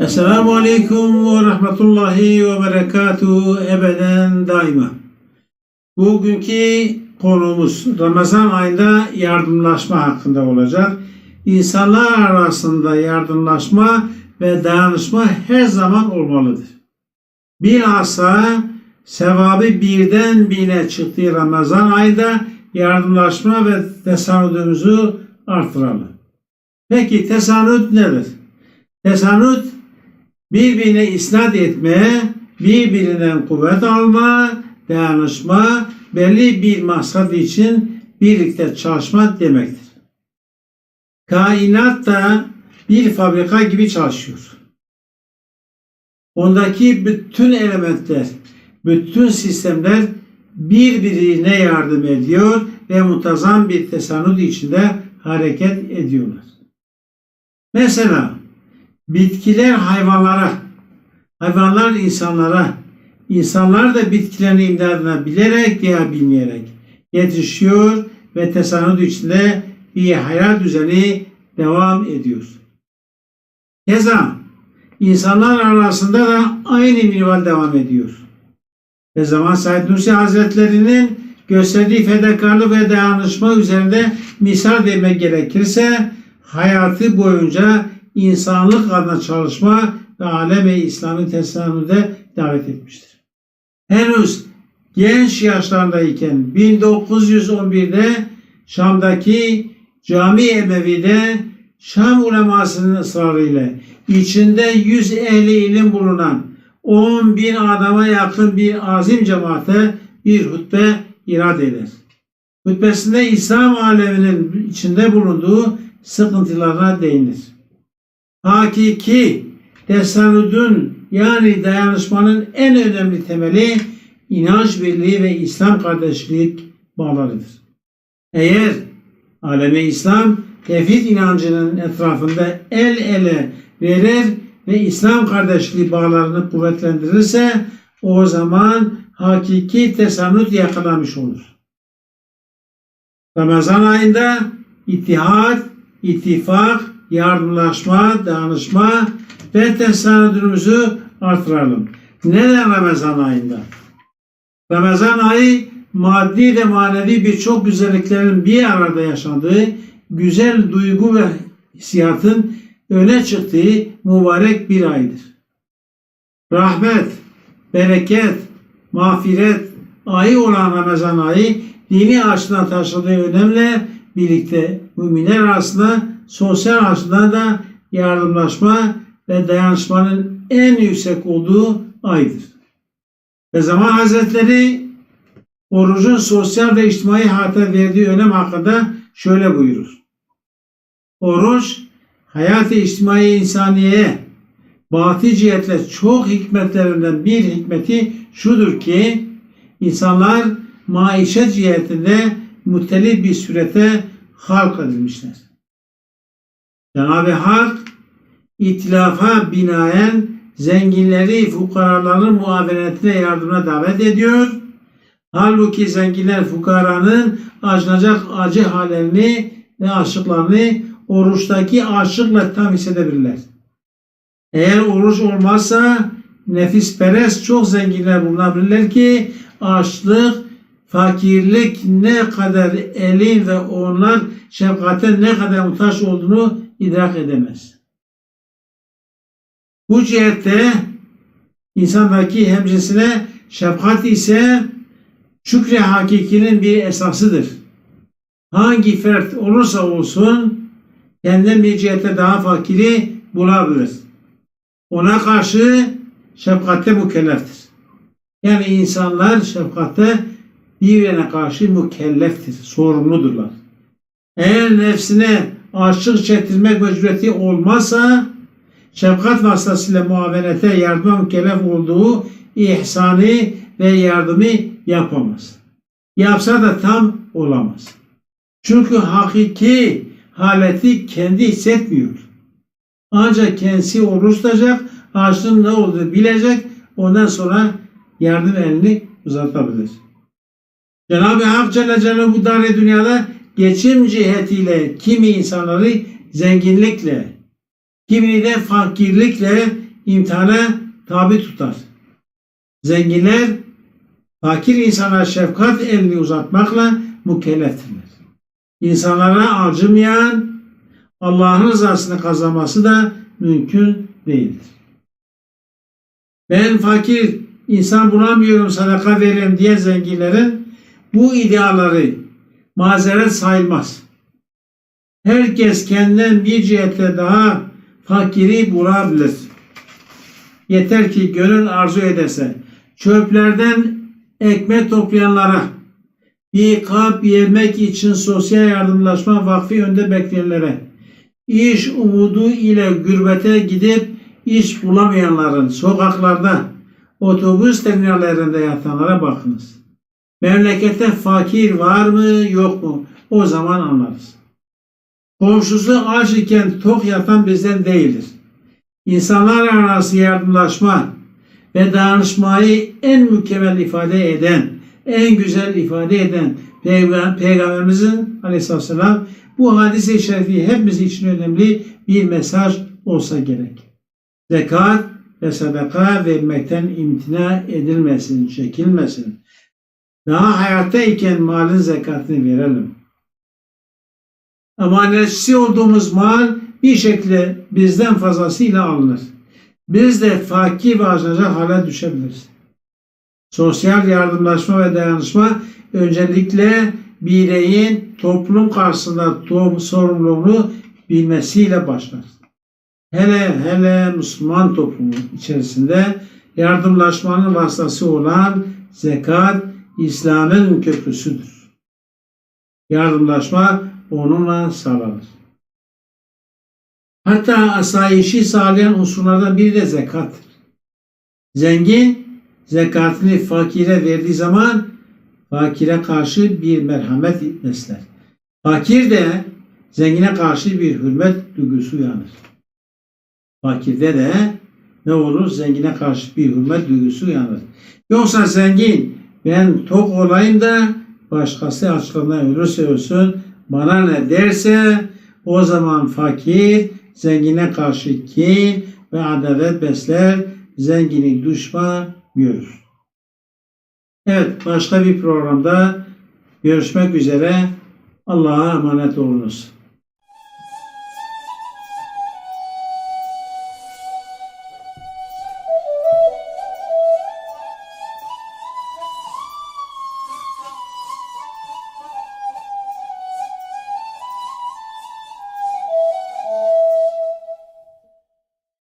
Esselamu Aleyküm ve Rahmetullahi ve Berekatuhu ebeden daima. Bugünkü konumuz Ramazan ayında yardımlaşma hakkında olacak. İnsanlar arasında yardımlaşma ve dayanışma her zaman olmalıdır. Bilhassa sevabı birden bine çıktığı Ramazan ayında yardımlaşma ve tesanüdümüzü artıralım. Peki tesanüt nedir? Tesanüt birbirine isnat etmeye, birbirinden kuvvet alma, dayanışma, belli bir maksat için birlikte çalışma demektir. Kainat da bir fabrika gibi çalışıyor. Ondaki bütün elementler, bütün sistemler birbirine yardım ediyor ve muntazam bir tesanüt içinde hareket ediyorlar. Mesela bitkiler hayvanlara, hayvanlar insanlara, insanlar da bitkilerin imdadına bilerek veya bilmeyerek yetişiyor ve tesanüt içinde bir hayat düzeni devam ediyor. Keza insanlar arasında da aynı minval devam ediyor. Ve zaman Said Nursi Hazretleri'nin gösterdiği fedakarlık ve dayanışma üzerinde misal vermek gerekirse hayatı boyunca insanlık adına çalışma ve alem ve İslam'ı tesanüde davet etmiştir. Henüz genç yaşlarındayken 1911'de Şam'daki Cami Emevi'de Şam ulemasının ısrarıyla içinde 150 ilim bulunan 10 bin adama yakın bir azim cemaate bir hutbe irad eder. Hutbesinde İslam aleminin içinde bulunduğu sıkıntılarına değinir. Hakiki tesanüdün yani dayanışmanın en önemli temeli inanç birliği ve İslam kardeşlik bağlarıdır. Eğer aleme İslam tevhid inancının etrafında el ele verir ve İslam kardeşliği bağlarını kuvvetlendirirse o zaman hakiki tesanüt yakalamış olur. Ramazan ayında ittihat, ittifak, yardımlaşma, danışma ve tesanüdümüzü artıralım. Neden Ramazan ayında? Ramazan ayı maddi ve manevi birçok güzelliklerin bir arada yaşandığı, güzel duygu ve hissiyatın öne çıktığı mübarek bir aydır. Rahmet, bereket, mağfiret ayı olan Ramazan ayı dini açıdan taşıdığı önemle birlikte müminler arasında sosyal açıdan da yardımlaşma ve dayanışmanın en yüksek olduğu aydır. Ve zaman Hazretleri orucun sosyal ve içtimai hayata verdiği önem hakkında şöyle buyurur. Oruç, hayat-ı içtimai insaniyeye batı cihetle çok hikmetlerinden bir hikmeti şudur ki insanlar maişet cihetinde mutelif bir surete halk edilmişler. Cenab-ı Hak itilafa binaen zenginleri fukaraların muavenetine yardımına davet ediyor. Halbuki zenginler fukaranın acınacak acı hallerini ve aşıklarını oruçtaki aşıkla tam hissedebilirler. Eğer oruç olmazsa nefis perest çok zenginler bulunabilirler ki açlık, fakirlik ne kadar elin ve onlar şefkate ne kadar muhtaç olduğunu idrak edemez. Bu cihette insandaki hemcinsine şefkat ise şükre hakikinin bir esasıdır. Hangi fert olursa olsun kendinden bir cihette daha fakiri bulabilir. Ona karşı şefkatte mükelleftir. Yani insanlar şefkatte birbirine karşı mükelleftir, sorumludurlar. Eğer nefsine açlık çektirmek mecburiyeti olmazsa şefkat vasıtasıyla muavenete yardıma mükellef olduğu ihsanı ve yardımı yapamaz. Yapsa da tam olamaz. Çünkü hakiki haleti kendi hissetmiyor. Ancak kendisi oruç tutacak, açlığın ne olduğunu bilecek, ondan sonra yardım elini uzatabilir. Cenab-ı Hak Celle Celaluhu bu dar dünyada geçim cihetiyle kimi insanları zenginlikle, kimini de fakirlikle imtihana tabi tutar. Zenginler fakir insana şefkat elini uzatmakla mükelleftirler. İnsanlara acımayan Allah'ın rızasını kazanması da mümkün değildir. Ben fakir insan bulamıyorum sadaka vereyim diye zenginlerin bu ideaları mazeret sayılmaz. Herkes kendinden bir cihette daha fakiri bulabilir. Yeter ki gönül arzu ederse çöplerden ekmek toplayanlara bir kap yemek için sosyal yardımlaşma vakfı önde bekleyenlere iş umudu ile gürbete gidip iş bulamayanların sokaklarda otobüs terminallerinde yatanlara bakınız. Memlekette fakir var mı yok mu? O zaman anlarız. Komşusu aç iken tok yatan bizden değildir. İnsanlar arası yardımlaşma ve dayanışmayı en mükemmel ifade eden, en güzel ifade eden Peygamber, Peygamberimizin aleyhisselam bu hadise-i şerifi hepimiz için önemli bir mesaj olsa gerek. Zekat ve sadaka vermekten imtina edilmesin, çekilmesin. Daha hayattayken malın zekatını verelim. Emanetçisi olduğumuz mal bir şekilde bizden fazlasıyla alınır. Biz de fakir ve acınacak hale düşebiliriz. Sosyal yardımlaşma ve dayanışma öncelikle bireyin toplum karşısında to- sorumluluğunu bilmesiyle başlar. Hele hele Müslüman toplumu içerisinde yardımlaşmanın vasıtası olan zekat İslam'ın köprüsüdür. Yardımlaşma onunla sağlanır. Hatta asayişi sağlayan unsurlardan biri de zekattır. Zengin zekatını fakire verdiği zaman fakire karşı bir merhamet besler. Fakir de zengine karşı bir hürmet duygusu uyanır. Fakirde de ne olur? Zengine karşı bir hürmet duygusu uyanır. Yoksa zengin ben tok olayım da başkası açlığından ölürse ölsün bana ne derse o zaman fakir zengine karşı kin ve adalet besler, zengini düşman görür. Evet, başka bir programda görüşmek üzere. Allah'a emanet olunuz.